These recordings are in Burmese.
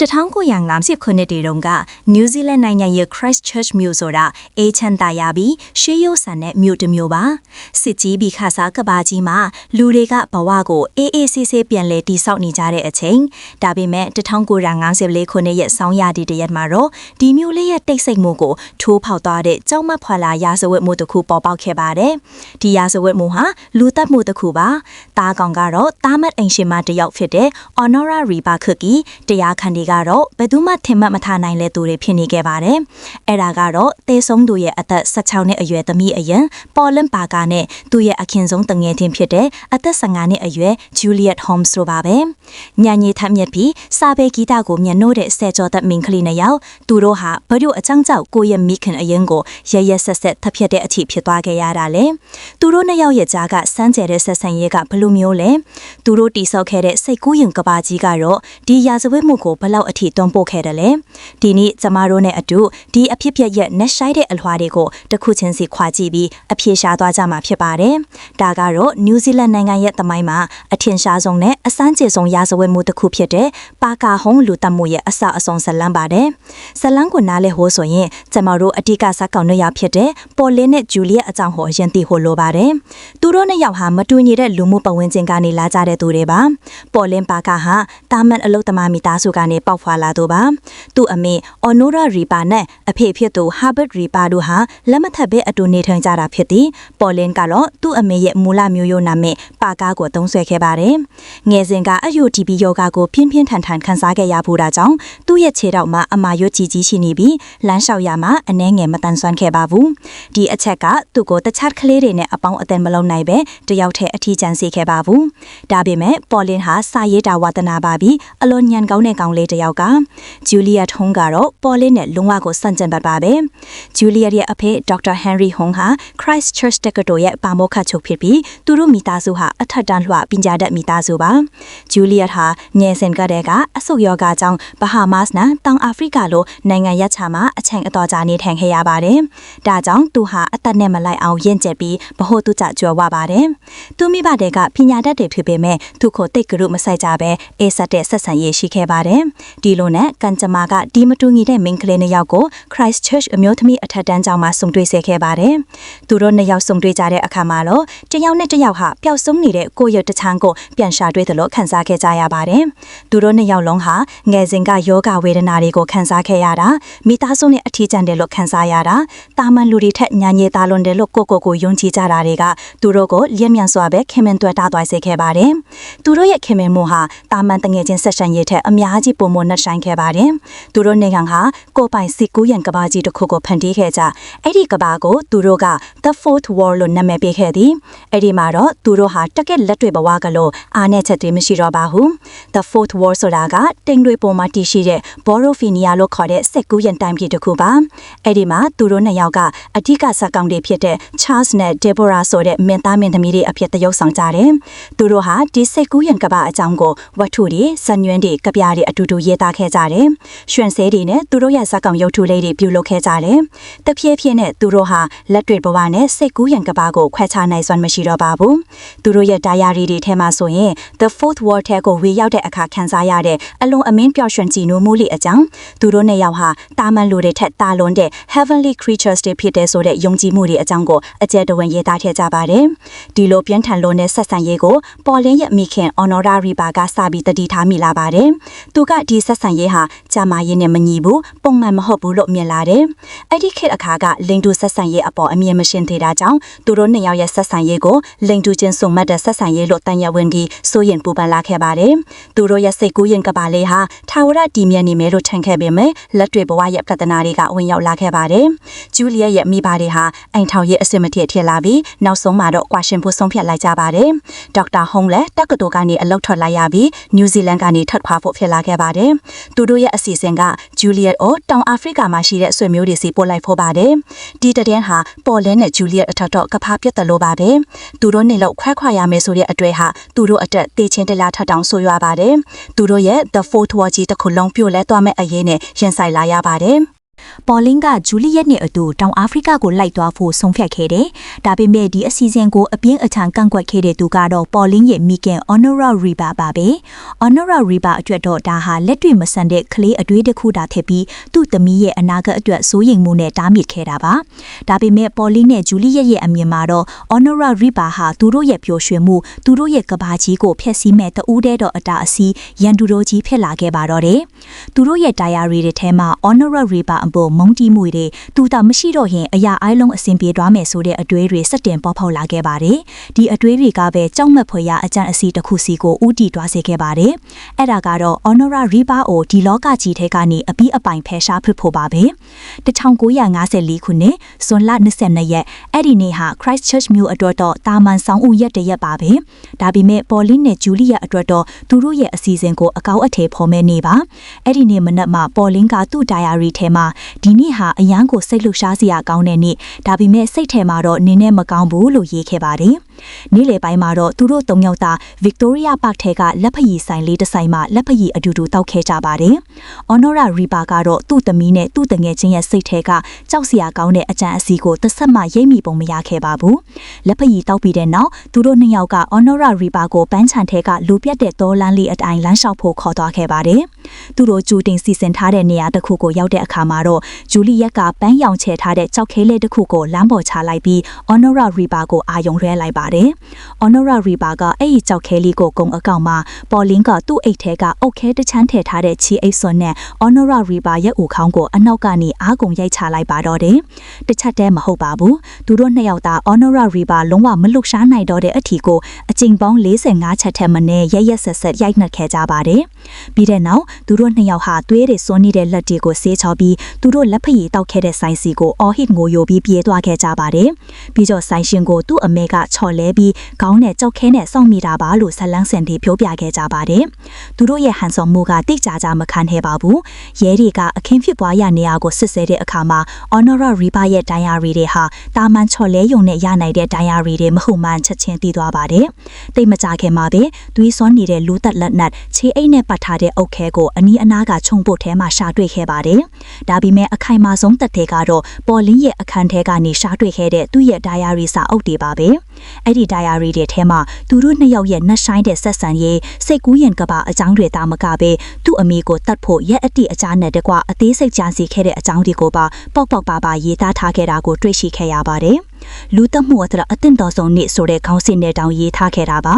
1950ခုနှစ်တီတုန်းကနယူးဇီလန်နိုင်ငံရဲ့ Christchurch မြို့ဆိုတာအေးချမ်းသာရပြီးရှေးရိုးဆန်တဲ့မြို့တစ်မြို့ပါစစ်ကြီးပြီးခါစားကဘာကြီးမှာလူတွေကဘဝကိုအေးအေးဆေးဆေးပြန်လဲတည်ဆောက်နေကြတဲ့အချိန်ဒါပေမဲ့1954ခုနှစ်ရဲ့ဆောင်းရာသီတရက်မှာတော့ဒီမြို့လေးရဲ့တိတ်ဆိတ်မှုကိုထိုးဖောက်သွားတဲ့ကြောက်မက်ဖွာလာရာဇဝတ်မှုတစ်ခုပေါ်ပေါက်ခဲ့ပါတယ်ဒီရာဇဝတ်မှုဟာလူသက်မှုတစ်ခုပါတားကောင်ကတော့တားမတ်အိမ်ရှင်မတစ်ယောက်ဖြစ်တဲ့ Honora Riba Cookie တရားခံတွေကတော့ဘယ်သူမှထင်မှတ်မထားနိုင်လဲသူတွေဖြစ်နေခဲ့ပါတယ်။အဲ့ဒါကတော့တေဆုံးသူရဲ့အသက်16နှစ်အရွယ်သမီးအရင်ပေါ်လန်ပါကာနဲ့သူ့ရဲ့အခင်ဆုံးတငယ်ချင်းဖြစ်တဲ့အသက်15နှစ်အရွယ် Juliet Holmes တို့ပါပဲ။ညညထက်မြက်ပြီးစာပေဂီတကိုမျက်နှိုးတဲ့ဆယ်ကျော်သက်မင်းကလေးနှစ်ယောက်သူတို့ဟာဘလို့အချောင်းကြောက်ကိုရဲ့မိခင်အရင်ကိုရရဆက်ဆက်ထပ်ဖြတ်တဲ့အထိဖြစ်သွားခဲ့ရတာလေ။သူတို့နှစ်ယောက်ရဲ့ကြားကစမ်းကြဲတဲ့ဆက်ဆံရေးကဘလို့မျိုးလဲ။သူတို့တိဆောက်ခဲ့တဲ့စိတ်ကူးရင်ကဘာကြီးကတော့ဒီရာဇဝတ်မှုကိုဘလောက်အထိတွန်းပို့ခဲ့တယ်လဲဒီနေ့ကျမတို့နဲ့အတူဒီအဖြစ်ပြက်ရဲ့နှက်ရှိုက်တဲ့အလွှာတွေကိုတစ်ခုချင်းစီခွာကြည့်ပြီးအပြေရှားသွားကြမှာဖြစ်ပါတယ်ဒါကတော့နယူးဇီလန်နိုင်ငံရဲ့သမိုင်းမှာအထင်ရှားဆုံးနဲ့အစမ်းကျေဆုံးရာဇဝတ်မှုတစ်ခုဖြစ်တဲ့ပါကာဟုံးလူတက်မှုရဲ့အစအဆုံးဇလန်းပါတယ်ဇလန်းကိုနားလဲဟိုးဆိုရင်ကျမတို့အတိကစကောက်နှစ်ယောက်ဖြစ်တဲ့ပေါ်လင်းနဲ့ဂျူလီယက်အကြောင်းဟောရင်သိဟိုလိုပါတယ်သူတို့နှစ်ယောက်ဟာမတူညီတဲ့လူမှုပတ်ဝန်းကျင်ကနေလာကြတဲ့သူတွေပါပေါ်လင်းပါကာဟာတာမန်အလုတ်သမားမိသားစုကနေပေါက်ဖွာလာသူပါသူ့အမေအော်နိုရာရီပါနဲ့အဖေဖြစ်သူဟာဘတ်ရီပါတို့ဟာလက်မထပ်ပဲအတူနေထိုင်ကြတာဖြစ်သည်ပေါ်လင်ကတော့သူ့အမေရဲ့မူလမျိုးရိုးနာမည်ပါကားကိုသုံးဆွဲခဲ့ပါတယ်ငယ်စဉ်ကအယု TB ယောဂါကိုပြင်းပြင်းထန်ထန်ခံစားခဲ့ရဖို့တာကြောင့်သူ့ရဲ့ခြေထောက်မှာအမာရွတ်ကြီးကြီးရှိနေပြီးလမ်းလျှောက်ရမှာအနှဲငယ်မတန်ဆွမ်းခဲ့ပါဘူးဒီအချက်ကသူ့ကိုတခြားကလေးတွေနဲ့အပေါင်းအသင်းမလုံးနိုင်ပဲတယောက်တည်းအထီးကျန်စေခဲ့ပါဘူးဒါပေမဲ့ပေါ်လင်ဟာစာရေးတာဝါသနာပါပြီးအလွန်ညံကောင်းတဲ့ကောင်လေးတစ်ယောက်ကဂျူလီယက်ဟုံးကတော့ပေါ်လင်းနဲ့လုံးဝကိုစန့်ကျင်ဘတ်ပါပဲဂျူလီယက်ရဲ့အဖေဒေါက်တာဟန်ရီဟုံးဟာ Christchurch တက္ကသိုလ်ရဲ့ပါမောက္ခချုပ်ဖြစ်ပြီးသူတို့မိသားစုဟာအထက်တန်းလွှပညာတတ်မိသားစုပါဂျူလီယက်ဟာငယ်စဉ်ကတည်းကအဆုတ်ယောဂါကြောင့်ဘဟာမတ်စ်နဲ့တောင်အာဖရိကလိုနိုင်ငံရပ်ခြားမှာအချိန်အတော်ကြာနေထိုင်ခဲ့ရပါတယ်ဒါကြောင့်သူဟာအသက်နဲ့မလိုက်အောင်ရင့်ကျက်ပြီးဗဟိုတုကြကြွယ်ဝပါတယ်သူမိဘတွေကပညာတတ်တွေဖြစ်ပေမဲ့သူ့ကိုတိတ်ကရုမဆိုင်ကြပဲအေးဆက်တဲ့ဆက်ဆံရေးရှိခဲ့ပါတယ်ဒီလိုနဲ့ကန်ကြမာကဒီမတူညီတဲ့မိန်းကလေးနှစ်ယောက်ကို Christchurch အမျိုးသမီးအထက်တန်းကျောင်းမှာစုံတွေ့စေခဲ့ပါတယ်။သူတို့နှစ်ယောက်စုံတွေ့ကြတဲ့အခါမှာတော့တယောက်နဲ့တယောက်ဟာပျောက်ဆုံးနေတဲ့ကိုယ်ရတချမ်းကိုပြန်ရှာတွေ့သလိုခံစားခဲ့ကြရပါတယ်။သူတို့နှစ်ယောက်လုံးဟာငယ်စဉ်ကယောဂဝေဒနာတွေကိုခံစားခဲ့ရတာမိသားစုနဲ့အထီးကျန်တယ်လို့ခံစားရတာတာမန်လူတွေထက်ညာညေသားလွန်တယ်လို့ကိုကိုကိုယုံကြည်ကြတာတွေကသူတို့ကိုလျက်မြန်စွာပဲခင်မင်တွေ့တာသွားစေခဲ့ပါတယ်။သူတို့ရဲ့ခင်မင်မှုဟာတာမန်တငယ်ချင်းဆက်ဆံရေးထက်အများကြီးပုံမနှက်ဆိုင်ခဲ့ပါတယ်။သူတို့နိုင်ငံဟာကိုပိုင်စစ်ကူးရန်ကဘာကြီးတစ်ခုကိုဖန်တီးခဲ့ကြအဲ့ဒီကဘာကိုသူတို့က The Fourth War လို့နာမည်ပေးခဲ့သည်အဲ့ဒီမှာတော့သူတို့ဟာတကက်လက်တွေဘဝကလို့အားနဲ့ချက်တွေမရှိတော့ပါဘူး The Fourth War ဆိုတာကတိမ်တွေပေါ်မှာတည်ရှိတဲ့ Borofenia လို့ခေါ်တဲ့စစ်ကူးရန်တိုင်းပြည်တစ်ခုပါအဲ့ဒီမှာသူတို့နှစ်ယောက်ကအဓိကဇက်ကောင်တွေဖြစ်တဲ့ Charles နဲ့ Deborah ဆိုတဲ့မင်းသားမင်းသမီးတွေအဖြစ်သရုပ်ဆောင်ကြတယ်သူတို့ဟာဒီစစ်ကူးရန်ကဘာအကြောင်းကိုဝတ္ထုတွေဇာညွှန်းတွေကပြားတွေအတူတူရေးသားခဲ့ကြတယ်ရွှင်စဲတွေနဲ့သူတို့ရဲ့ဇက်ကောင်ရုပ်ထုလေးတွေပြုလုပ်ခဲ့ကြတယ်။တဖြည်းဖြည်းနဲ့သူတို့ဟာလက်တွေ့ဘဝနဲ့စိတ်ကူးရန်ကဘာကိုခွဲခြားနိုင်စွမ်းမရှိတော့ပါဘူး။သူတို့ရဲ့ဒါယာရီတွေထဲမှာဆိုရင် The Fourth War ထဲကိုဝေရောက်တဲ့အခါခံစားရတဲ့အလွန်အမင်းပျော်ရွှင်ကြည်နူးမှုလေးအကြောင်းသူတို့နဲ့ရောက်ဟာတာမန်လူတွေထက်တာလွန်တဲ့ heavenly creatures တွေဖြစ်တဲ့ဆိုတဲ့ယုံကြည်မှုတွေအကြောင်းကိုအကျယ်တဝင့်ရေးသားထည့်ကြပါတယ်။ဒီလိုပြင်းထန်လွန်တဲ့ဆက်ဆံရေးကိုပေါ်လင်းရဲ့မိခင် Honora Riba ကစပြီးတတိထားမိလာပါတယ်။သူကဒီဆက်ဆံရေးဟာဂျာမာရေးနဲ့မညီဘူးပုံမှန်မဟုတ်ဘူးလို့မြင်လာတယ်။အဲ့ဒီခေတ်အခါကလိန်တူဆက်ဆံရေးအပေါ်အမြင်မရှင်းသေးတာကြောင့်သူတို့နှစ်ယောက်ရဲ့ဆက်ဆံရေးကိုလိန်တူချင်းစုံမတ်တဲ့ဆက်ဆံရေးလို့တန်ရဝင်ပြီးစိုးရင်ပူပန်လာခဲ့ပါတယ်။သူတို့ရဲ့စိတ်ကူးရင်ကပါလေးဟာထာဝရတည်မြဲနေမယ်လို့ထင်ခဲ့ပေမဲ့လက်တွေဘဝရဲ့ပြဿနာတွေကဝင်ရောက်လာခဲ့ပါတယ်။ဂျူလီယက်ရဲ့မိဘတွေဟာအိမ်ထောင်ရဲ့အစင်မထစ်ထည့်လာပြီးနောက်ဆုံးမှာတော့ကွာရှင်ဖို့ဆုံးဖြတ်လိုက်ကြပါတယ်။ဒေါက်တာဟုံးလည်းတက္ကသိုလ်ကနေအလုပ်ထွက်လာရပြီးနယူးဇီလန်ကနေထွက်ခွာဖို့ဖြစ်လာခဲ့ပါတယ်။သူတို့ရဲ့အစီအစဉ်ကဂျူလီယက်ကိုတောင်အာဖရိကမှာရှိတဲ့ဆွေမျိုးတွေစီပို့လိုက်ဖို့ပါတယ်။ဒီတဲ့ဟာပေါ်လင်းနဲ့ဂျူလီယက်အထက်တော့ကဖားပြတ်တယ်လို့ပါပဲ။သူတို့နေလို့ခွဲခွာရမယ်ဆိုတဲ့အတွေ့ဟာသူတို့အတက်တေချင်းတလားထတောင်ဆိုရွာပါတယ်။သူတို့ရဲ့ The Fourth War ကြီးတစ်ခုလုံးပြိုလဲသွားမဲ့အရေးနဲ့ရင်ဆိုင်လာရပါတယ်။ ပေါ်လင်းကဂျူလီယက်နဲ့အတူတောင်အာဖရိကကိုလိုက်သွားဖို့ဆုံးဖြတ်ခဲ့တယ်။ဒါပေမဲ့ဒီအစီအစဉ်ကိုအပြင်းအထန်ကန့်ကွက်ခဲ့တဲ့သူကတော့ပေါ်လင်းရဲ့မိခင် Honora Riba ပါပဲ။ Honora Riba အတွက်တော့ဒါဟာလက်တွေ့မဆန်တဲ့ကလေးအတွေးတစ်ခုတာထက်ပြီးသူ့သမီးရဲ့အနာဂတ်အတွက်စိုးရိမ်မှုနဲ့တားမြစ်ခဲ့တာပါ။ဒါပေမဲ့ပေါ်လင်းနဲ့ဂျူလီယက်ရဲ့အမြင်မှာတော့ Honora Riba ဟာသူတို့ရဲ့ပျော်ရွှင်မှုသူတို့ရဲ့ကဘာကြီးကိုဖျက်ဆီးမဲ့တဦးတည်းတော့အတားအဆီးရန်သူတို့ကြီးဖြစ်လာခဲ့ပါတော့တယ်။သူတို့ရဲ့ diary တွေထဲမှာ Honora Riba အပေါ်မုန်းတီးမှုတွေသူတာမရှိတော့ရင်အရာအိုင်းလုံးအဆင်ပြေသွားမယ်ဆိုတဲ့အတွေးတွေစက်တင်ပေါ်ပေါက်လာခဲ့ပါတယ်။ဒီအတွေးတွေကပဲကြောက်မက်ဖွယ်ရာအကြံအစီတစ်ခုစီကိုဥတီတွားစေခဲ့ပါတယ်။အဲ့ဒါကတော့ Honora Riba ကိုဒီလောကကြီးထဲကနေအပြီးအပိုင်ဖယ်ရှားဖြစ်ဖို့ပါပဲ။1954ခုနှစ်ဇွန်လ22ရက်အဲ့ဒီနေ့ဟာ Christchurch မြို့အတွက်တော့တာမန်ဆောင်ဦးရက်တရက်ပါပဲ။ဒါပေမဲ့ပေါ်လင်းနဲ့ဂျူလီယာအတွက်တော့သူတို့ရဲ့အစီအစဉ်ကိုအကောက်အထည်ဖော်မဲ့နေပါ။အဲ့ဒီနေ့မနက်မှာပေါ်လင်းကသူ့ diary ထဲမှာဒီနေ့ဟာအရန်ကိုစိတ်လှရှားစရာကောင်းတဲ့နေ့ဒါပေမဲ့စိတ်ထဲမှာတော့နင်းနဲ့မကောင်းဘူးလို့ရေးခဲ့ပါတယ်။ နေ့လယ်ပိုင်းမှာတော့သူတို့သုံးယောက်သား Victoria Park ထဲကလက်ဖက်ရည်ဆိုင်လေးတစ်ဆိုင်မှာလက်ဖက်ရည်အတူတူတောက်ခဲကြပါတယ်။ Honora Riba ကတော့သူ့သမီးနဲ့သူ့တငယ်ချင်းရဲ့စိတ်ထဲကကြောက်စရာကောင်းတဲ့အကြံအစီကိုတစ်ဆက်မှရိပ်မိပုံမရခဲ့ပါဘူး။လက်ဖက်ရည်တောက်ပြီးတဲ့နောက်သူတို့နှစ်ယောက်က Honora Riba ကိုပန်းချန်ထဲကလူပြတ်တဲ့တောလမ်းလေးအတိုင်းလမ်းလျှောက်ဖို့ခေါ်သွားခဲ့ပါတယ်။သူတို့ကြိုတင်စီစဉ်ထားတဲ့နေရာတစ်ခုကိုရောက်တဲ့အခါမှာတော့ဂျူလီယက်ကပန်းရောင်ချဲထားတဲ့ကြောက်ခဲလေးတစ်ခုကိုလမ်းပေါ်ချလိုက်ပြီး Honora Riba ကိုအာယုံလွှဲလိုက်ပါတယ်။ Honora Riba ကအဲ့ဒီကြောက်ခဲလေးကိုဂုံအကောင့်မှာပေါ်လင်းကသူ့အိတ်ထဲကအုတ်ခဲတစ်ချမ်းထည့်ထားတဲ့ချီအိတ်စွန်နဲ့ Honora Riba ရဲ့ဦးခေါင်းကိုအနောက်ကနေအားကုန်ရိုက်ချလိုက်ပါတော့တယ်။တစ်ချက်တည်းမဟုတ်ပါဘူး။သူတို့နှစ်ယောက်သား Honora Riba လုံးဝမလွတ်ရှားနိုင်တော့တဲ့အထီကိုအချိန်ပေါင်း45ချက်ထက်မနည်းရရက်ဆက်ဆက်ရိုက်နှက်ခဲ့ကြပါတယ်။ပြီးတဲ့နောက်သူတို့နှစ်ယောက်ဟာသွေးတွေစွန်းနေတဲ့လက်တွေကိုဆေးချောပြီးသူတို့လက်ဖက်ရည်တောက်ခဲ့တဲ့ဆိုင်စီကိုအော်ဟစ်ငိုယိုပြီးပြေးသွားခဲ့ကြပါတယ်။ပြီးတော့ဆိုင်ရှင်ကိုသူ့အမေကချော်လဲပြီးခေါင်းနဲ့ကြောက်ခဲနဲ့စောင့်မိတာပါလို့ဇလန်းစင်တီပြောပြခဲ့ကြပါတယ်။သူတို့ရဲ့ဟန်ဆောင်မှုကတိတ်ကြကြမခံခဲ့ပါဘူး။ရဲတွေကအခင်းဖြစ်ပွားရနေရာကိုစစ်ဆေးတဲ့အခါမှာ Honora Riba ရဲ့ diary တွေဟာတာမန်ချော်လဲယုံနဲ့ရနိုင်တဲ့ diary တွေမဟုတ်မှန်ချက်ချင်းသိသွားပါတယ်။တိတ်မကြခင်မှာပဲသွေးစွန်းနေတဲ့လူသက်လက်နက်ခြေအိတ်နဲ့ပတ်ထားတဲ့အုတ်ခဲကိုအနီးအနားကခြုံပုတ်ထဲမှာရှာတွေ့ခဲ့ပါတယ်။ဒါပေမဲ့အခိုင်အမာဆုံးသက်သေကတော့ပေါ်လင်းရဲ့အခန်းထဲကနေရှာတွေ့ခဲ့တဲ့သူ့ရဲ့ diary စာအုပ်တွေပါပဲ။ အဲ့ဒီ diary တွေထဲမှာသူတို့နှစ်ယောက်ရဲ့နှက်ဆိုင်တဲ့ဆက်ဆံရေးစိတ်ကူးရင်ကပါအကြောင်းတွေတာမကပဲသူ့အမေကိုတတ်ဖို့ရက်အတိအကျနဲ့တကွအသေးစိတ်ကြံစီခဲ့တဲ့အကြောင်းတွေကိုပါပေါက်ပေါက်ပါပါရေးသားထားခဲ့တာကိုတွေ့ရှိခဲ့ရပါတယ်။ လူသက်မှုအထက်အသင့်တော်ဆုံးနေ့ဆိုတဲ့ခေါင်းစဉ်နဲ့တောင်ရေးထားခဲ့တာပါ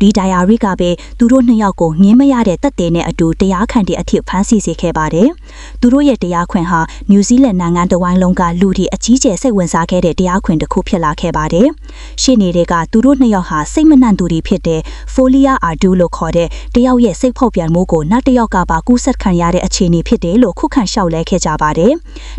ဒီ diary ကပဲသူတို့နှစ်ယောက်ကိုငင်းမရတဲ့တက်တဲ့နဲ့အတူတရားခံတဲ့အဖြစ်ဖမ်းဆီးစေခဲ့ပါတယ်သူတို့ရဲ့တရားခွင်ဟာနယူးဇီလန်နိုင်ငံတဝိုင်းလုံးကလူတွေအကြီးကျယ်စိတ်ဝင်စားခဲ့တဲ့တရားခွင်တစ်ခုဖြစ်လာခဲ့ပါတယ်ရှေ့နေတွေကသူတို့နှစ်ယောက်ဟာစိတ်မနှံ့သူတွေဖြစ်တဲ့ folia ardu လို့ခေါ်တဲ့တယောက်ရဲ့စိတ်ဖောက်ပြန်မှုကိုနောက်တစ်ယောက်ကပါကူးဆက်ခံရတဲ့အခြေအနေဖြစ်တယ်လို့ခုခံလျှောက်လဲခဲ့ကြပါတယ်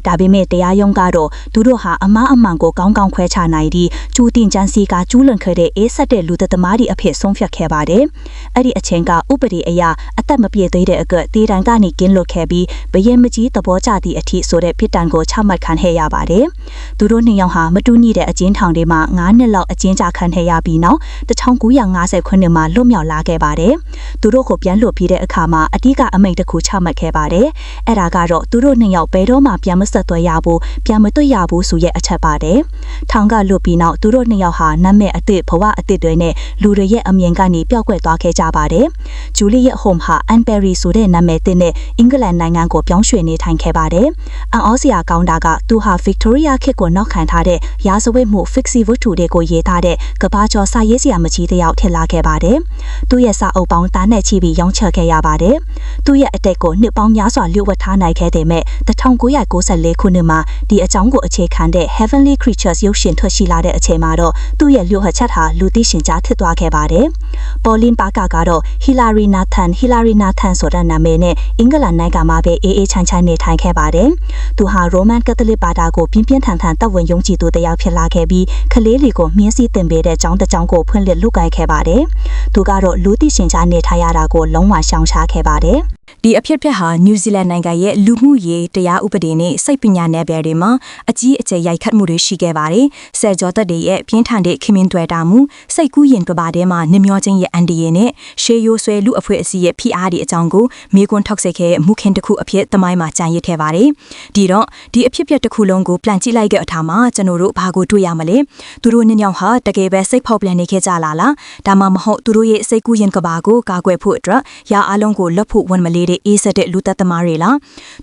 ဒါပေမဲ့တရားရုံးကတော့သူတို့ဟာအမားအမှန်ကိုကောင်းကောင်းခွဲချနိုင်ပြီးကျူတင်ချန်စီကကျူးလွန်ခဲ့တဲ့အေးဆက်တဲ့လူသက်သမားတွေအဖြစ်ဆုံးဖြတ်ခဲ့ပါတယ်။အဲ့ဒီအချိန်ကဥပဒေအရအသက်မပြည့်သေးတဲ့အကတေတံကနေကင်းလွတ်ခဲ့ပြီးဘယင်မကြီးသဘောကျသည့်အထိဆိုတဲ့ပြစ်ဒဏ်ကိုချမှတ်ခံခဲ့ရပါတယ်။သူတို့နှစ်ယောက်ဟာမတူညီတဲ့အကျဉ်းထောင်တွေမှာ9နှစ်လောက်အကျဉ်းချခံခဲ့ရပြီးနောက်1950ခုနှစ်မှာလွတ်မြောက်လာခဲ့ပါတယ်။သူတို့ကိုပြန်လွတ်ပြီးတဲ့အခါမှာအဓိကအမိန့်တစ်ခုချမှတ်ခဲ့ပါတယ်။အဲ့ဒါကတော့သူတို့နှစ်ယောက်ဘယ်တော့မှပြန်မဆက်သွဲရဘူးပြန်မတွေ့ရဘူးဆိုရဲ့အချက်ပါတယ်။ထောင်ကလွတ်ပြီးနောက်သူတို့နှစ်ယောက်ဟာနတ်မဲ့အစ်စ်ဘဝအစ်စ်တွေနဲ့လူတွေရဲ့အမြင်ကနေပျောက်ကွယ်သွားခဲ့ကြပါတယ်။ဂျူလီရဲ့ home ဟာအန်ပယ်ရီဆိုတဲ့နာမည်သစ်နဲ့အင်္ဂလန်နိုင်ငံကိုပြောင်းရွှေ့နေထိုင်ခဲ့ပါတယ်။အန်အောစရာကောင်းတာကသူဟာ Victoria ခေတ်ကိုနောက်ခံထားတဲ့ရာဇဝတ်မှု fixie ဝတ္ထုတွေကိုရေးထားတဲ့ကဘာကျော်စာရေးစရာမကြီးတယောက်ထင်လာခဲ့ပါတယ်။သူ့ရဲ့စာအုပ်ပေါင်းတားနဲ့ချီပြီးရောင်းချခဲ့ရပါတယ်။သူ့ရဲ့အတက်ကိုနှစ်ပေါင်းများစွာလျှို့ဝှက်ထားနိုင်ခဲ့တဲ့မဲ့1994ခုနှစ်မှာဒီအကြောင်းကိုအခြေခံတဲ့ Heavenly Creatures ရုပ်ရှင်ထွက်ရှိလာတဲ့အချိန်မှာတော့သူ့ရဲ့လျှို့ဝှက်ချက်ဟာလူသိရှင်ကြားဖြစ်သွားခဲ့ပါတယ်။ပေါ်လင်ပါကာကတော့ Hillary Nathan Hillary Nathan ဆိုတဲ့နာမည်နဲ့အင်္ဂလန်နိုင်ငံမှာပဲအေးအေးချမ်းချမ်းနေထိုင်ခဲ့ပါတယ်။သူဟာ Roman Catholic ဘာသာကိုပြင်းပြင်းထန်ထန်တပ်ဝင်ယုံကြည်သူတစ်ယောက်ဖြစ်လာခဲ့ပြီးကလေးတွေကိုမြင်းစည်းတင်ပေးတဲ့ကျောင်းတစ်ကျောင်းကိုဖွင့်လှစ်လုပ်ကိုင်ခဲ့ပါတယ်။သူကတော့လူသိရှင်ကြားနေထိုင်ရတာကိုလုံးဝရှောင်ရှားခဲ့ပါတယ်။ ဒီအဖြစ်အပျက်ဟာနယူးဇီလန်နိုင်ငံရဲ့လူမှုရေးတရားဥပဒေနဲ့စိတ်ပညာနယ်ပယ်တွေမှာအကြီးအကျယ်ရိုက်ခတ်မှုတွေရှိခဲ့ပါတယ်။ဆယ်ကျော်သက်တွေရဲ့ပြင်းထန်တဲ့ခင်မင်းတွေ့တာမှုစိတ်ကူးရင်ကဘာထဲမှာနှမျောခြင်းရဲ့အန်ဒီရဲ့နဲ့ရှေးရိုးဆွဲလူအဖွဲ့အစည်းရဲ့ဖိအားတွေအကြောင်းကိုမိကွန်းထောက်ဆက်ခဲ့မှုခင်တစ်ခုအဖြစ်သမိုင်းမှာကြံရစ်ခဲ့ပါတယ်။ဒီတော့ဒီအဖြစ်အပျက်တစ်ခုလုံးကိုပြန်ကြည့်လိုက်တဲ့အထာမှာကျွန်တော်တို့ဘာကိုတွေ့ရမလဲ။သူတို့ညညောင်ဟာတကယ်ပဲစိတ်ဖောက်ပြန်နေခဲ့ကြလားလား။ဒါမှမဟုတ်သူတို့ရဲ့စိတ်ကူးရင်ကဘာကိုကာကွယ်ဖို့အတွက်ရာအလုံးကိုလွတ်ဖို့ဝန်မလေးတဲ့အေးဆက်တဲ့လူသက်သမားတွေလား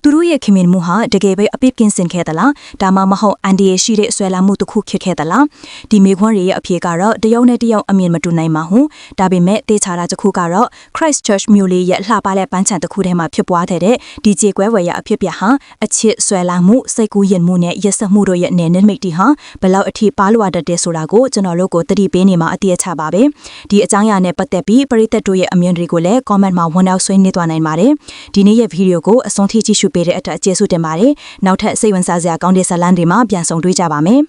သူတို့ရဲ့ခင်မင်မှုဟာတကယ်ပဲအပြစ်ကင်းစင်ခဲ့သလားဒါမှမဟုတ်အန်ဒီရရှိတဲ့ဆွဲလာမှုတစ်ခုဖြစ်ခဲ့သလားဒီမိခွန်းတွေရဲ့အဖြေကတော့တယောက်နဲ့တယောက်အမြင်မတူနိုင်ပါဘူးဒါပေမဲ့တေချာတာတစ်ခုကတော့ Christchurch မြို့လေးရဲ့လှပတဲ့ပန်းချံတစ်ခုထဲမှာဖြစ်ပွားတဲ့ဒီကြေကွဲဝယ်ရအဖြစ်ပြဟာအချစ်ဆွဲလာမှုစိတ်ကူးယဉ်မှုနဲ့ရက်စက်မှုတို့ရဲ့နယ်နိမိတ်တီဟာဘယ်လောက်အထိပါလွာတတ်တဲ့ဆိုတာကိုကျွန်တော်တို့ကိုတတိပေးနေမှာအတိအချပါပဲဒီအကြောင်းအရာနဲ့ပတ်သက်ပြီးပရိသတ်တို့ရဲ့အမြင်တွေကိုလည်း comment မှာဝန်နောက်ဆွေးနွေးသွားနိုင်ပါတယ်ဒီနေ့ရဲ့ဗီဒီယိုကိုအဆုံးထိကြည့်ရှုပေးတဲ့အတွက်ကျေးဇူးတင်ပါတယ်နောက်ထပ်စိတ်ဝင်စားစရာကောင်းတဲ့ဇာတ်လမ်းတွေမှာပြန်ဆောင်တွေ့ကြပါမယ်